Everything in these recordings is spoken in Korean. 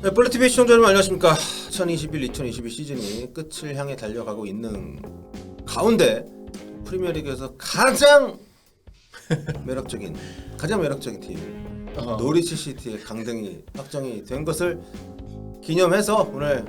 네, 볼리티비 시청자 여러분 안녕하십니까 2021-2022 시즌이 끝을 향해 달려가고 있는 가운데 프리미어리그에서 가장 매력적인 가장 매력적인 팀. 노리치 시티의 강등이 확정이 된 것을 기념해서 오늘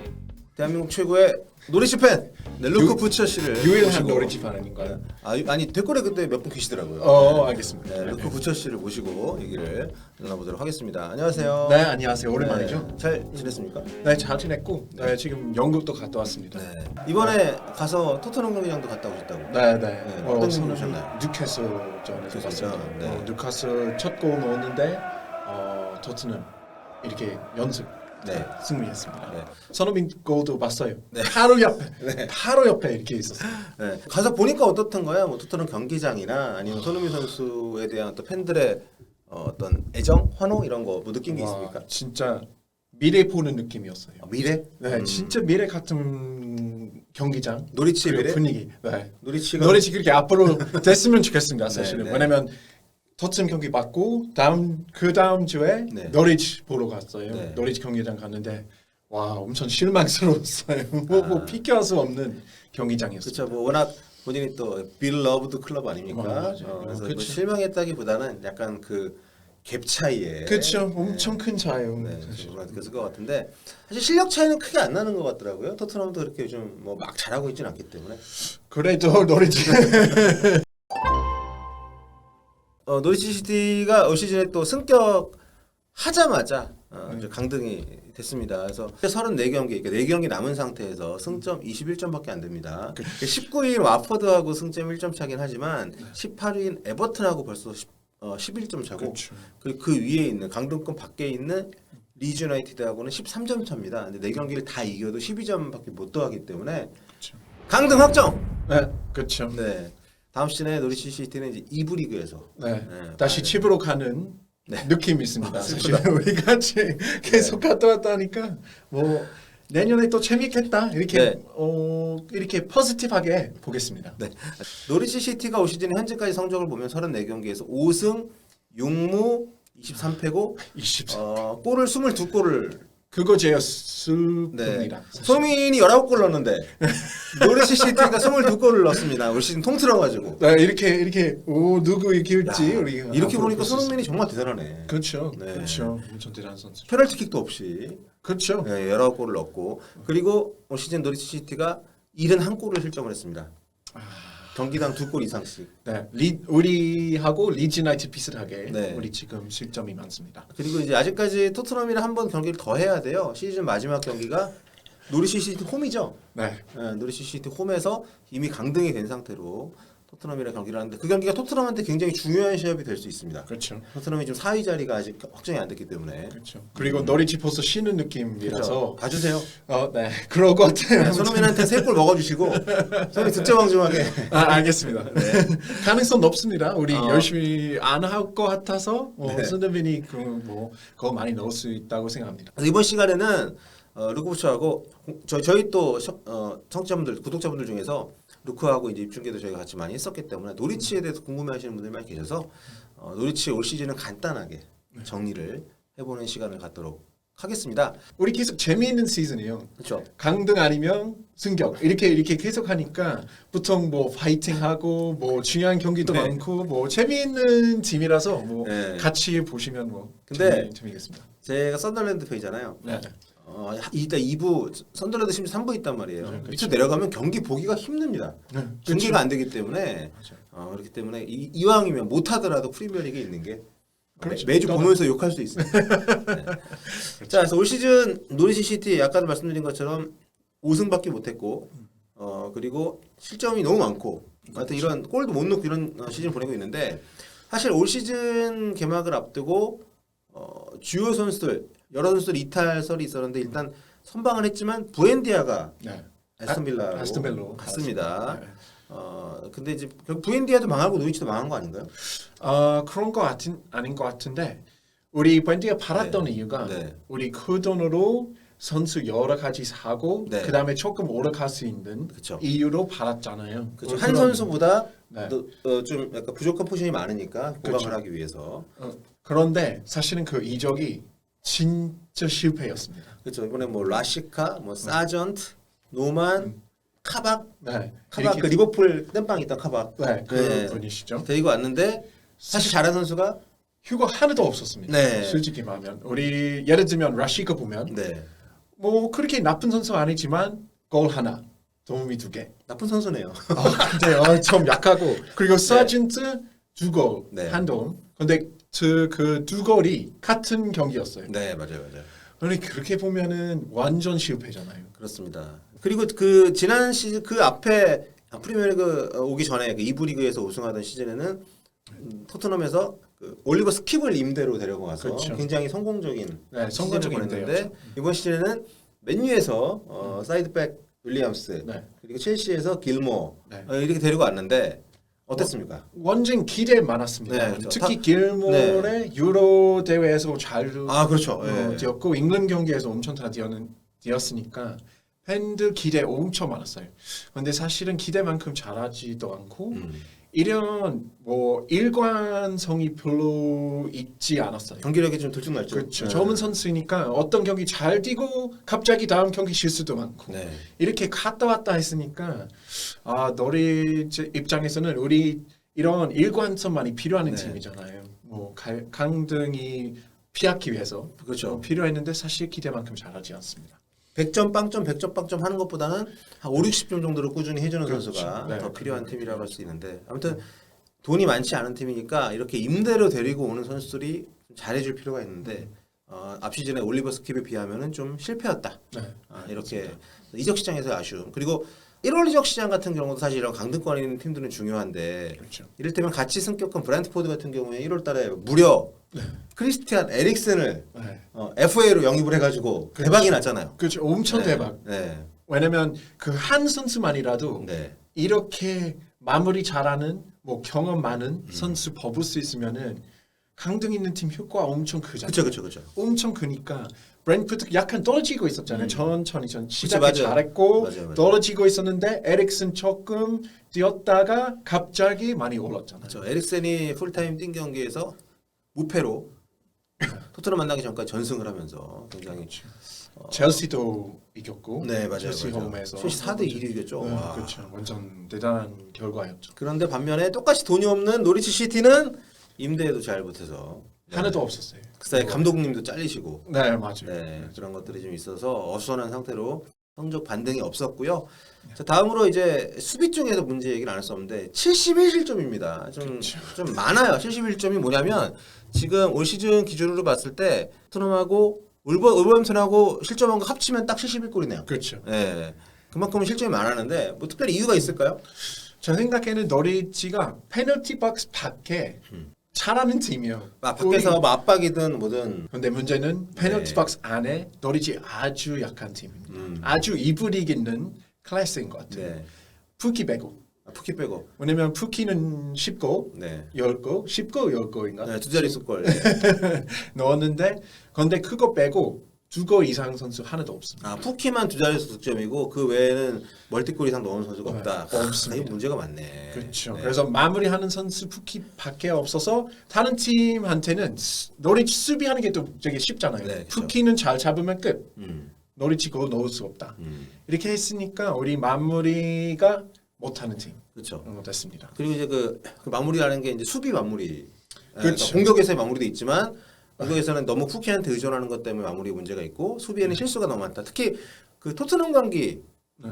대한민국 최고의 노리치 팬 네, 루크 유- 부처 씨를 유일한 모시고 노리집 아닌가요? 아, 아니 댓글에 그때 몇 분 계시더라고요 어 알겠습니다. 네, 루크 부처 씨를 모시고 얘기를 나눠보도록 하겠습니다 안녕하세요 네 안녕하세요 오랜만이죠. 네, 잘 지냈습니까? 네잘 지냈고 네, 지금 영국도 갔다 왔습니다. 네. 이번에 가서 토트넘 경기장도 갔다 오셨다고. 네네. 네, 어떤 경기 보셨나요? 뉴캐슬 전에서 뉴캐슬전, 봤습니다. 네. 어, 뉴캐슬 첫 골 넣었는데 어, 토트넘 이렇게 연습 네. 승리했습니다. 네. 손흥민 골도 봤어요. 바로 옆에 바로 옆에 이렇게 있었어요. 네. 가서 보니까 어떻던가요? 뭐 토트넘 경기장이나 아니면 손흥민 선수에 대한 또 팬들의 어, 어떤 애정, 환호 이런 거 뭐 느낀 게 와, 있습니까? 진짜 미래 보는 느낌이었어요. 아, 미래? 네, 음. 진짜 미래 같은 경기장 그리고 미래? 분위기. 네. 노리치가 노리치 그렇게 앞으로 됐으면 좋겠습니다. 사실은 네. 왜냐면 토트넘 경기 받고 다음 그 다음 주에 네. 노리치 보러 갔어요. 네. 노리치 경기장 갔는데 와 엄청 실망스러웠어요. 뭐, 뭐 아. 비교할 수 없는 경기장이었어요. 그렇죠. 뭐 워낙 본인이 또 빌러브드 클럽 아닙니까? 어. 어, 그래서 어, 뭐. 실망했다기보다는 약간 그 갭 차이에 그렇죠. 엄청 큰 차이요. 네, 그랬을 것 같은데 사실 실력 차이는 크게 안 나는 것 같더라고요. 토트넘도 그렇게 요즘 뭐 막 잘하고 있지는 않기 때문에 그래도 노리치 어, 노리치 시티가 올 시즌에 또 승격 하자마자 어, 이제 강등이 됐습니다. 그래서 34경기, 그러니까 4경기 남은 상태에서 승점 21점밖에 안 됩니다. 19위인 와퍼드하고 승점 1점 차긴 하지만 18위인 에버튼하고 벌써 10, 어, 11점 차고 그렇죠. 그리고 그 위에 있는 강등권 밖에 있는 리즈 유나이티드하고는 13점 차입니다. 근데 4경기를 다 이겨도 12점밖에 못 더하기 때문에 그렇죠. 강등 확정. 네, 그렇죠. 네. 다음 시즌에 노리치 시티는 이제 2부 리그에서 네. 네, 다시 집으로 가는 네. 느낌이 있습니다. 아, 사실 우리 같이 계속 갔다 왔다 하니까 뭐 내년에 또 재밌겠다 이렇게 네. 어 이렇게 포지티브하게 보겠습니다. 네. 노리치 시티가 올 시즌 현재까지 성적을 보면 34경기에서 5승 6무 23패고 20. 어, 골을 22골을 그거 제일 네. 사실. 소민이 19골 넣었는데 노리치 시티가 22골을 넣었습니다. 올 시즌 통틀어 가지고. 네, 이렇게 이렇게 오 누구 이길지 우리 이렇게 앞으로 보니까 손흥민이 정말 대단하네. 그렇죠, 네. 그렇죠. 엄청 대단한 선수. 페널티킥도 없이 그렇죠. 네, 19골을 넣었고 그리고 올 시즌 노리치 시티가 71골을 실점을 했습니다. 경기당 두 골 이상씩. 네, 리 우리하고 리즈 나이트 비슷하게 네. 우리 지금 실점이 많습니다. 그리고 이제 아직까지 토트넘이랑 한 번 경기를 더 해야 돼요. 시즌 마지막 경기가 노리치 시티 홈이죠. 네, 예, 노리치 시티 홈에서 이미 강등이 된 상태로 토트넘이랑 경기를 하는데 그 경기가 토트넘한테 굉장히 중요한 시합이 될 수 있습니다. 그렇죠. 토트넘이 지금 4위 자리가 아직 확정이 안 됐기 때문에 그렇죠. 그리고 노리치 벌써 쉬는 느낌이라서 그래서 봐주세요. 어, 네, 그럴 것 같아요. 네, 손흥민한테 세 골 먹어주시고 손이 득점왕중하게 아, 알겠습니다. 가능성 높습니다. 우리 어. 열심히 안 할 것 같아서 어, 네. 손흥민이 그뭐 그거 많이 넣을 수 있다고 생각합니다. 그래서 이번 시간에는 어, 루크부츠하고 저희 저희 또 시- 어, 청취자분들 구독자분들 중에서 루크하고 이제 입중계도 저희가 같이 많이 했었기 때문에 노리치에 대해서 궁금해하시는 분들 많이 계셔서 어, 노리치 올 시즌은 간단하게 정리를 해보는 시간을 갖도록 하겠습니다. 우리 계속 재미있는 시즌이에요. 그렇죠. 강등 아니면 승격 이렇게 이렇게 계속 하니까 보통 뭐 파이팅하고 뭐 중요한 경기도 네. 많고 뭐 재미있는 팀이라서 뭐 네. 같이 보시면 뭐 근데 재미, 재미겠습니다. 제가 썬더랜드 페이잖아요. 네. 어, 이따 2부 선더랜드 심지어 3부 있단 말이에요. 네, 밑으로 내려가면 경기 보기가 힘듭니다. 네. 중계가 안 되기 때문에 맞아요. 어, 그렇기 때문에 이, 이왕이면 못하더라도 프리미어리그에 있는 게 그렇죠. 매, 주 떠나- 보면서 욕할 수 있어요. 네. 자, 그래서 올 시즌 노리시 시티 아까도 말씀드린 것처럼 5승밖에 못했고 어 그리고 실점이 너무 많고 하여튼 이런 골도 못 넣고 이런 어, 시즌 보내고 있는데 사실 올 시즌 개막을 앞두고 어, 주요 선수들 여러 선수들 이탈설이 있었는데 일단 선방을 했지만 부엔디아가 네. 에스턴 빌라로 아스톤 빌라로 갔습니다. 네. 어 근데 이제 결국 부엔디아도 망하고 노이치도 망한 거 아닌가요? 어 그런 거 같은 아닌 것 같은데 우리 밴드가 팔았던 네. 이유가 네. 우리 그 돈으로 선수 여러 가지 사고 네. 그 다음에 조금 오래 갈 수 있는 그쵸. 이유로 팔았잖아요. 어, 한 그런- 선수보다 네. 더, 어, 좀 약간 부족한 포지션이 많으니까 보강을 그렇죠. 하기 위해서 어, 그런데 사실은 그 이적이 진짜 실패였습니다. 그렇죠. 이번에 뭐 라시카, 뭐 사전트, 노만, 카박, 네. 카박 그 이렇게 리버풀 땜빵 있던 카박 네, 그 네. 분이시죠. 데리고 왔는데 사실 잘한 선수가 휴가 하나도 없었습니다. 네. 솔직히 말하면 우리 예를 들면 라시카 보면 네 뭐 그렇게 나쁜 선수 아니지만 골 하나, 도움이 두 개. 나쁜 선수네요. 아, 근데 어, 좀 약하고 그리고 서진트 두 골, 네. 한 도움. 근데 그두 골이 같은 경기였어요. 네 맞아요 맞아요. 근데 그렇게 보면은 완전 실패잖아요. 그렇습니다. 그리고 그 지난 시즌 그 앞에 프리미어리그 오기 전에 그 이부 리그에서 우승하던 시즌에는 음, 토트넘에서 그 올리버 스킵을 임대로 데려고 와서 그렇죠. 굉장히 성공적인 네, 시즌을 성공적인 보냈는데. 이번 시즌에는 맨유에서 어, 사이드백 윌리엄스 네. 그리고 첼시에서 길모 네. 어, 이렇게 데리고 왔는데 어땠습니까? 완전 기대 많았습니다. 네, 그렇죠. 특히 다- 길몰의 유로 대회에서 잘 아 그렇죠. 어, 예. 뛰었고 잉글랜드 경기에서 엄청 다 뛰었는, 뛰었으니까 팬들 기대 엄청 많았어요. 근데 사실은 기대만큼 잘하지도 않고 음. 이런 뭐 일관성이 별로 있지 않았어요. 경기력이 좀 들쭉날쭉. 그렇죠. 네. 젊은 선수니까 어떤 경기 잘 뛰고 갑자기 다음 경기 실수도 많고 네. 이렇게 갔다 왔다 했으니까 아 너희 입장에서는 우리 이런 일관성만이 필요한 네. 팀이잖아요. 뭐 갈- 강등이 피하기 위해서 그렇죠. 필요했는데 사실 기대만큼 잘하지 않습니다. 100점 빵점 100점 빵점 하는 것보다는 한 5, 60점 정도를 꾸준히 해주는 그렇죠. 선수가 네, 더 필요한. 팀이라고 할 수 있는데 아무튼 돈이 많지 않은 팀이니까 이렇게 임대로 데리고 오는 선수들이 좀 잘해줄 필요가 있는데 어, 앞 시즌에 올리버 스킵에 비하면은 좀 실패였다. 네. 아, 이렇게 이적 시장에서 아쉬움. 그리고 1월 이적 시장 같은 경우도 사실 이런 강등권에 있는 팀들은 중요한데 그렇죠. 이를테면 같이 승격한 브랜트포드 같은 경우에 1월달에 무려 크리스티안 에릭슨을 네. 어, FA로 영입을 해가지고 그렇죠. 대박이 났잖아요. 그렇죠. 엄청 네. 대박. 네. 왜냐면 그 한 선수만이라도 네. 이렇게 마무리 잘하는 뭐 경험 많은 음. 선수 뽑을 수 있으면은 강등 있는 팀 효과 엄청 크잖아요. 그렇죠, 그렇죠, 그렇죠. 엄청 크니까 브랜프트 약간 떨어지고 있었잖아요. 음. 천천히 시작에 맞아요. 잘했고 맞아요, 맞아요. 떨어지고 있었는데 에릭슨 조금 뛰었다가 갑자기 많이 올랐잖아요. 그렇죠. 에릭센이 풀타임 뛴 경기에서 무패로 토트넘 만나기 전까지 전승을 하면서 굉장히 첼시도 이겼고 네 맞아요. 첼시 맞아요. 홈에서 첼시 4대 2로 이겼죠. 네, 와. 그렇죠. 완전 대단한 결과였죠. 그런데 반면에 똑같이 돈이 없는 노리치 시티는 임대에도 잘 못해서 하나도 없었어요. 그 사이 감독님도 잘리시고 네 맞아요. 네, 그런 것들이 좀 있어서 어수선한 상태로 성적 반등이 없었고요. 자, 다음으로 이제 수비 쪽에서 문제 얘기를 안 할 수 없는데 71실점입니다. 좀, 그렇죠. 좀 많아요. 71점이 뭐냐면 지금 올 시즌 기준으로 봤을 때 토트넘하고 울버 울버햄튼하고 실점한 거 합치면 딱 71골이네요. 그렇죠. 네. 그만큼 실점이 많았는데 뭐 특별히 이유가 있을까요? 제 생각에는 너리치가 페널티 박스 밖에 음. 잘하는 팀이에요. 아, 밖에서 뭐 압박이든 뭐든 근데 문제는 페널티 네. 박스 안에 너리치 아주 약한 팀입니다. 음. 아주 이불이 있는 클래스인 것 같아요. 네. 푸키 빼고. 아, 푸키 빼고 왜냐면 푸키는 10고 네. 10고 10고 10고인가 네, 두 자릿수 골. 넣었는데 근데 그거 빼고 두 거 이상 선수 하나도 없습니다. 아 푸키만 두 자릿수 득점이고 그 외에는 멀티골 이상 넣은 선수가 없다. 네, 없습니다. 아, 이거 문제가 많네. 그렇죠. 네. 그래서 마무리하는 선수 푸키밖에 없어서 다른 팀한테는 수- 노리치 수비하는 게 또 되게 쉽잖아요. 네, 그렇죠. 푸키는 잘 잡으면 끝. 음, 노리치 그거 넣을 수 없다. 음, 이렇게 했으니까 우리 마무리가 못하는 팀 그렇죠. 어, 됐습니다. 그리고 이제 그, 그 마무리라는 게 이제 수비 마무리. 예, 그러니까 그렇죠. 공격에서의 마무리도 있지만 공격에서는 너무 푸키한테 의존하는 것 때문에 마무리 문제가 있고 수비에는 실수가 너무 많다. 특히 그 토트넘 경기 네.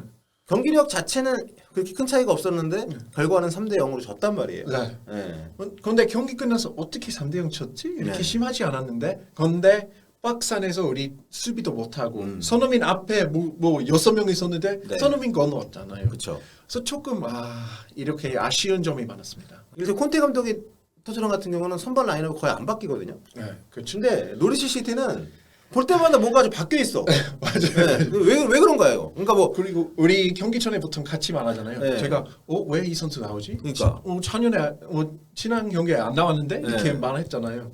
경기력 자체는 그렇게 큰 차이가 없었는데 결과는 3대 0으로 졌단 말이에요. 네. 예. 근데 경기 끝나서 어떻게 3대 0 쳤지? 이렇게 네. 심하지 않았는데 근데 안에서 우리 수비도 못하고 음. 손흥민 앞에 뭐, 뭐 여섯 명 있었는데 네. 손흥민 거 넣었잖아요. 그렇죠. 그래서 조금 아 이렇게 아쉬운 점이 많았습니다. 이렇게 콘테 감독이 토트넘 같은 경우는 선발 라인업 거의 안 바뀌거든요. 네, 그렇죠. 근데 노리치 시티는 볼 때마다 뭔가 좀 바뀌어 있어. 맞아요. 네. 왜, 왜 그런 거예요? 그러니까 뭐 그리고 우리 경기 전에 보통 같이 말하잖아요. 네. 제가 어왜 이 선수 나오지? 그러니까. 어, 작년에 어, 지난 경기에 안 나왔는데 네. 이렇게 말했잖아요.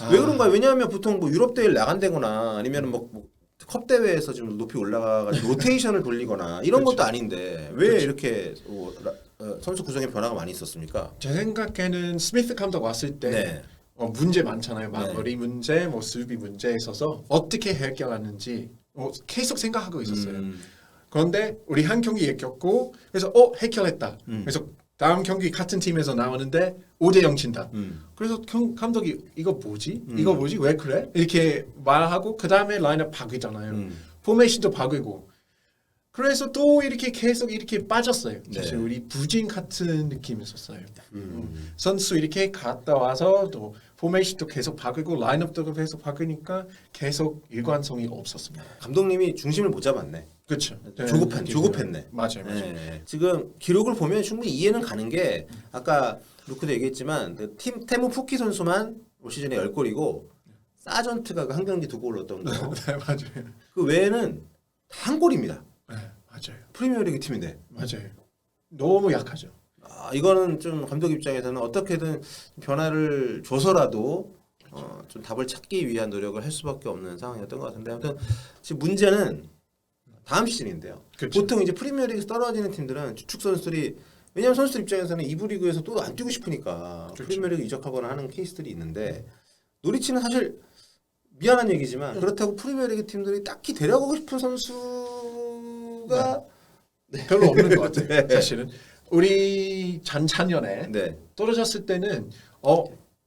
아, 왜 그런가요? 왜냐하면 보통 뭐 유럽 대회를 나간다거나 아니면 뭐, 뭐, 컵 대회에서 좀 높이 올라가가지고 로테이션을 돌리거나 이런 그렇죠. 것도 아닌데 왜 그렇죠. 이렇게 뭐, 라- 어, 선수 구성에 변화가 많이 있었습니까? 제 생각에는 스미스 감독 왔을 때 네. 어, 문제 많잖아요. 마무리 문제, 뭐 수비 문제 있어서 어떻게 해결하는지 어, 계속 생각하고 있었어요. 음. 그런데 우리 한 경기 이겼고 그래서 어 해결했다. 음. 그래서 다음 경기 같은 팀에서 나오는데 5대 0 친다. 음. 그래서 경- 감독이 이거 뭐지? 음. 이거 뭐지? 왜 그래? 이렇게 말하고 그 다음에 라인업 바뀌잖아요. 음. 포메이션도 바뀌고. 그래서 또 이렇게 계속 이렇게 빠졌어요. 사실 네. 우리 부진 같은 느낌이 있었어요. 음. 선수 이렇게 갔다 와서 또 포메이션도 계속 바뀌고 라인업도 계속 바뀌니까 계속 일관성이 없었습니다. 감독님이 중심을 못 잡았네. 그렇죠. 조급한 조급했네. 맞아요, 맞아요. 네. 지금 기록을 보면 충분히 이해는 가는 게 아까 루크도 얘기했지만 그 팀 테무 푸키 선수만 올 시즌에 10골이고 사전트가 그한 경기 두 골 넣었던 거. 네, 맞아요. 그 외에는 다 한 골입니다. 네, 맞아요. 프리미어리그 팀인데. 맞아요. 너무 약하죠. 아, 이거는 좀 감독 입장에서는 어떻게든 변화를 줘서라도 어, 좀 답을 찾기 위한 노력을 할 수밖에 없는 상황이었던 것 같은데 아무튼 지금 문제는 다음 시즌인데요. 그렇죠. 보통 이제 프리미어리그 떨어지는 팀들은 주축 선수들이 왜냐하면 선수들 입장에서는 이부 리그에서 또 안 뛰고 싶으니까 그렇죠. 프리미어리그 이적하거나 하는 케이스들이 있는데 노리치는 사실 미안한 얘기지만 네. 그렇다고 프리미어리그 팀들이 딱히 데려가고 싶은 선수 가 별로 없는 것 같아요. 네. 사실은 우리 전찬년에 네. 떨어졌을 때는 어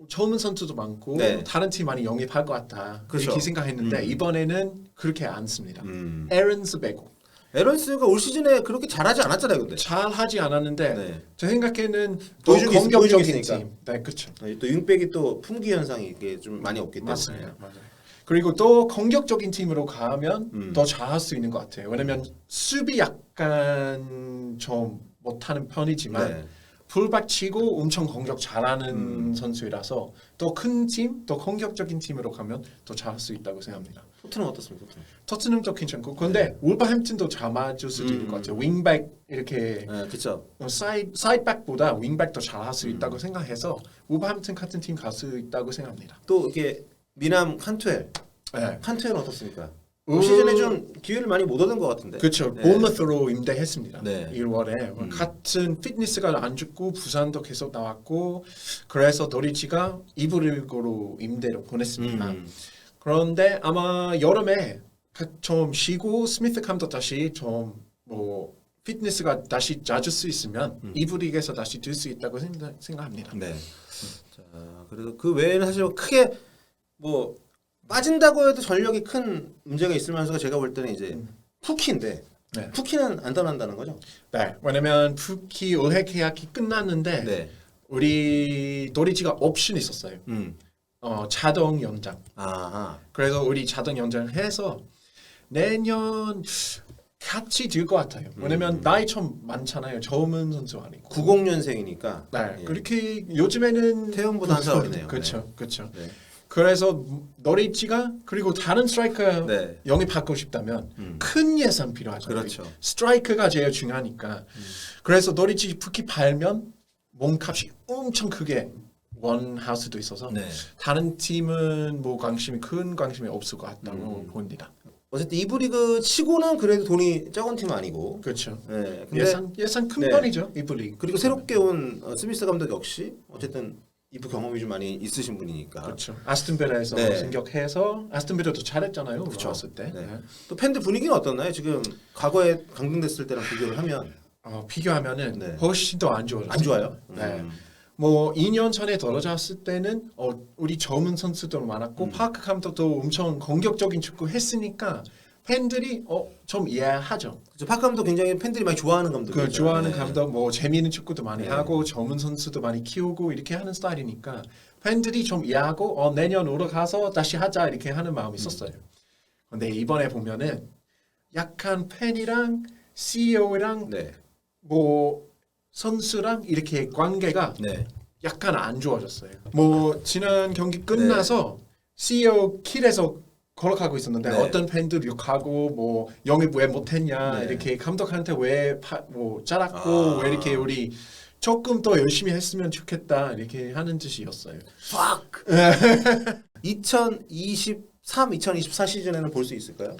젊은 선수도 많고 네. 다른 팀 많이 영입할 것 같다 그렇죠. 이렇게 생각했는데 음. 이번에는 그렇게 않습니다. 음. 에런스 빼고 에런스가 올 시즌에 그렇게 잘하지 않았잖아요, 근데. 잘하지 않았는데 네. 제 생각에는 더 보여주기 있- 보여주기 공격적인 있으니까. 팀. 네, 그렇죠. 또 윙백이 또 품귀 현상이 이게 좀 많이 없기 때문에. 맞습니다. 맞아요. 그리고 또 공격적인 팀으로 가면 음. 더 잘할 수 있는 것 같아요. 왜냐면 수비 약간 좀 못하는 편이지만 네. 풀백 치고 엄청 공격 잘하는 음. 선수이라서 또큰 팀, 또 공격적인 팀으로 가면 더 잘할 수 있다고 생각합니다. 토트넘 어떻습니까? 토트넘? 토트넘도 괜찮고 근데 울버햄튼도 잘 맞을 수도 있는 네. 음. 것 같아요. 윙백 이렇게 네, 그렇죠. 어, 사이드 사이드백보다 윙백도 잘할 수 음. 있다고 생각해서 울버햄튼 같은 팀 갈 수 있다고 생각합니다. 또 이게 미남 칸투엘, 네. 칸투엘은 어떻습니까? 올 시즌에 좀 기회를 많이 못 얻은 것 같은데. 그렇죠. 네. 본머스로 임대했습니다. 네. 1월에 음. 같은 피트니스가 안 죽고 부산도 계속 나왔고 그래서 노리치가 이브리그로 임대로 보냈습니다. 음. 그런데 아마 여름에 가- 좀 쉬고 스미스 감독 다시 좀뭐 피트니스가 다시 찾을 수 있으면 음. 이브리그에서 다시 뛸수 있다고 생각, 생각 합니다. 네. 자, 그래도 그 외에는 사실 크게 뭐 빠진다고 해도 전력이 큰 문제가 만해서 제가 볼 때는 이제 음. 푸키인데 네. 푸키는 안 떠난다는 거죠? 네, 왜냐면 푸키 올해 계약이 끝났는데 네. 우리 노리치가 옵션 있었어요. 음. 어, 자동 연장. 아하. 그래서 우리 자동 연장해서 내년 같이 될것 같아요. 왜냐면 음. 나이 좀 많잖아요. 젊은 선수 아니고. 90년생이니까. 네. 예. 그렇게 요즘에는 태연보다 한살 어리네요. 그렇죠, 그렇죠. 네. 그래서 노리치가 그리고 다른 스트라이커 네. 영입하고 싶다면 음. 큰 예산 필요하죠. 그렇죠. 스트라이커가 제일 중요하니까. 음. 그래서 노리치 푸키 팔면 몸값이 엄청 크게 원할 수도 있어서 네. 다른 팀은 뭐 관심이 큰 관심이 없을 것 같다고 음. 봅니다. 어쨌든 이부 리그 치고는 그래도 돈이 적은 팀 아니고. 그렇죠. 네. 예산 예산 큰 네. 편이죠 이블리. 그리고 새롭게 온 어, 스미스 감독 역시 어쨌든 이부 경험이 좀 많이 있으신 분이니까. 그렇죠. 아스ton 빌라에서 네. 생각해서 아스ton 빌라도 잘했잖아요. 그쵸. 올라왔을 때. 네. 네. 또 팬들 분위기는 어떻나요? 지금 과거에 강등됐을 때랑 비교를 하면 어, 비교하면은 네. 훨씬 더 안 좋아요. 안 좋아요. 네. 음. 뭐 2년 전에 떨어졌을 때는 어, 우리 젊은 선수도 많았고 음. 파크 감독도 엄청 공격적인 축구 했으니까 팬들이 어, 좀 이해하죠. 그렇죠. 박 감독 굉장히 팬들이 많이 좋아하는 감독. 그 좋아하는 감독 뭐 재미있는 축구도 많이 네. 하고 젊은 선수도 많이 키우고 이렇게 하는 스타일이니까 팬들이 좀 이해하고 어, 내년 올라가서 다시 하자 이렇게 하는 마음이 있었어요. 근데 이번에 보면은 약간 팬이랑 CEO랑 네. 뭐 선수랑 이렇게 관계가 네. 약간 안 좋아졌어요. 뭐 지난 경기 끝나서 CEO 킬에서 걸어가고 있었는데 네. 어떤 팬들 욕하고 뭐 영입 왜 못했냐 네. 이렇게 감독한테 왜뭐 잘랐고 아. 왜 이렇게 우리 조금 더 열심히 했으면 좋겠다 이렇게 하는 뜻이었어요. fuck. 2023, 2024 시즌에는 볼 수 있을까요?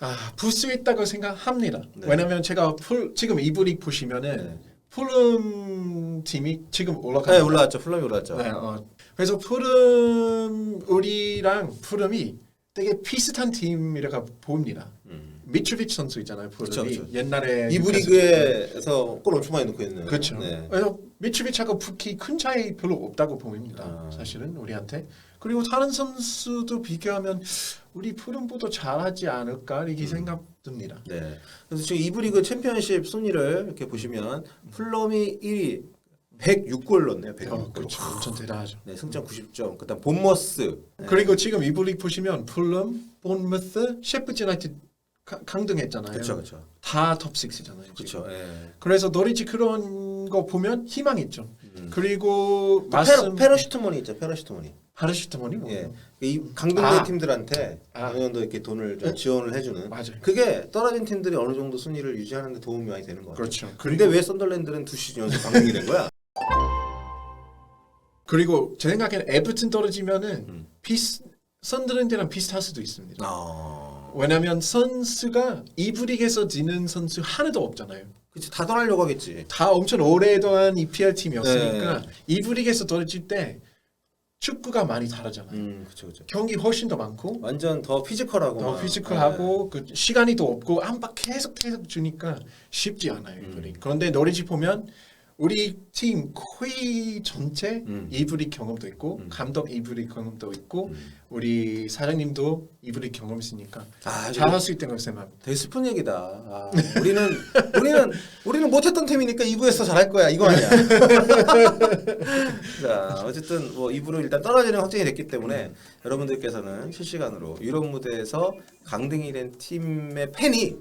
아, 볼 수 있다고 생각합니다. 네. 왜냐면 제가 풀, 지금 이브릭 보시면은 네. 풀음 팀이 지금 올라가 네, 올라왔죠. 플럼이 올라왔죠. 네, 어, 그래서 푸름 우리랑 푸름이 되게 비슷한 팀이라고 봅니다. 음. 미츠비치 선수 있잖아요. 그쵸. 옛날에 이부 리그에서 골 엄청 많이 넣고 있는. 그렇죠. 네. 그래서 미츠비치하고 푸키 큰 차이 별로 없다고 봅니다. 아. 사실은 우리한테 그리고 다른 선수도 비교하면 우리 푸름보다 잘하지 않을까 이렇게 음. 생각 듭니다. 네. 그래서 지금 이부 리그 챔피언십 순위를 이렇게 보시면 플럼이 1위 106골 넣었네요. 106골. 어, 그렇죠. 엄청 대단하죠. 네, 승점 90점. 그다음 본머스. 네. 그리고 지금 이블릭 보시면 풀럼, 본머스, 유나이티드 가- 강등했잖아요. 그렇죠, 그렇죠. 다톱 6잖아요. 그렇죠. 예. 그래서 노리치 그런 거 보면 희망 있죠. 음. 그리고 페러, 말씀 페러슈트머니 있죠. 페러슈트머니. 파르슈트머니 뭐 예. 이 강등된 아. 팀들한테 아. 어느 정도 이렇게 돈을 좀 네. 지원을 해주는. 맞아요. 그게 떨어진 팀들이 어느 정도 순위를 유지하는데 도움이 많이 되는 것 같아요. 그렇죠. 근데 왜 썬더랜드는 두 시즌 연속 강등이 된 거야? 그리고 제 생각에는 에버튼 떨어지면은 음. 비스 선드랜드랑 비슷할 수도 있습니다. 아, 왜냐하면 선수가 이브릭에서 지는 선수 하나도 없잖아요. 그치 다 떠나려고 하겠지. 다 엄청 오래동안 EPL 팀이었으니까 네. 이브릭에서 떨어질 때 축구가 많이 다르잖아요. 음, 그렇죠, 그렇죠. 경기 훨씬 더 많고 완전 더 피지컬하고 더 막. 피지컬하고 그 시간이 더 없고 안팎 계속 계속 주니까 쉽지 않아요. 음. 그런데 노리지 보면 우리 팀 거의 전체 음. 이브릭 경험도 있고 음. 감독 이브릭 경험도 있고 음. 우리 사장님도 이브릭 경험 있으니까 아, 잘할 수 있다고 생각합니다. 되게 슬픈 얘기다. 아, 우리는 우리는 우리는 못했던 팀이니까 2부에서 잘할 거야. 이거 아니야. 자, 어쨌든 뭐 2부로 일단 떨어지는 확정이 됐기 때문에 여러분들께서는 실시간으로 유럽 무대에서 강등이 된 팀의 팬이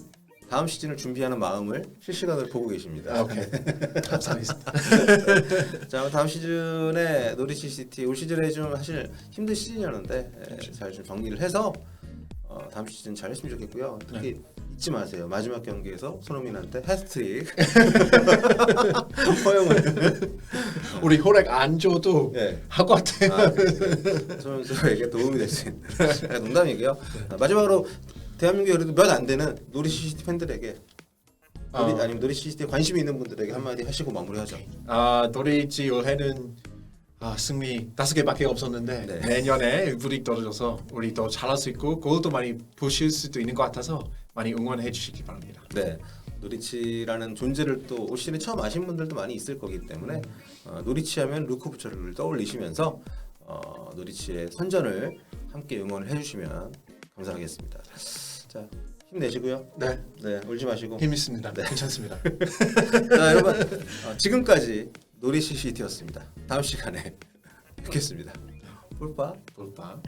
다음 시즌을 준비하는 마음을 실시간으로 보고 계십니다. 아, 오케이. 감사합니다. 자, 다음 시즌에 노리치 시티 올 시즌에 좀 사실 힘든 시즌이었는데 예, 잘좀 정리를 해서 어, 다음 시즌 잘 했으면 좋겠고요. 특히 잊지 마세요. 마지막 경기에서 손흥민한테 해스트릭 허용을 우리 호렉 안 줘도 예. 할것 같아요. 아, 선수에게 도움이 될 수 있는 아, 농담이고요. 아, 마지막으로 대한민국에 그래도 몇 안 되는 노리치 시티 팬들에게 노리, 어. 아니면 노리치 시티에 관심이 있는 분들에게 한마디 하시고 마무리하죠. 아 노리지 올해는 아, 승리 다섯 개밖에 없었는데 네. 내년에 우리 떨어져서 우리 더 잘할 수 있고 골도 많이 보실 수도 있는 것 같아서 많이 응원해 주시기 바랍니다. 네. 노리치라는 존재를 또 올 시즌에 처음 아신 분들도 많이 있을 거기 때문에 어, 노리치 하면 루코부처를 떠올리시면서 어, 노리치의 선전을 함께 응원을 해주시면 감사하겠습니다. 자 힘내시고요. 네, 네 울지 마시고. 힘 있습니다. 괜찮습니다. 자 여러분 어, 지금까지 노리치 시티였습니다. 다음 시간에 뵙겠습니다. 볼빠. 볼까?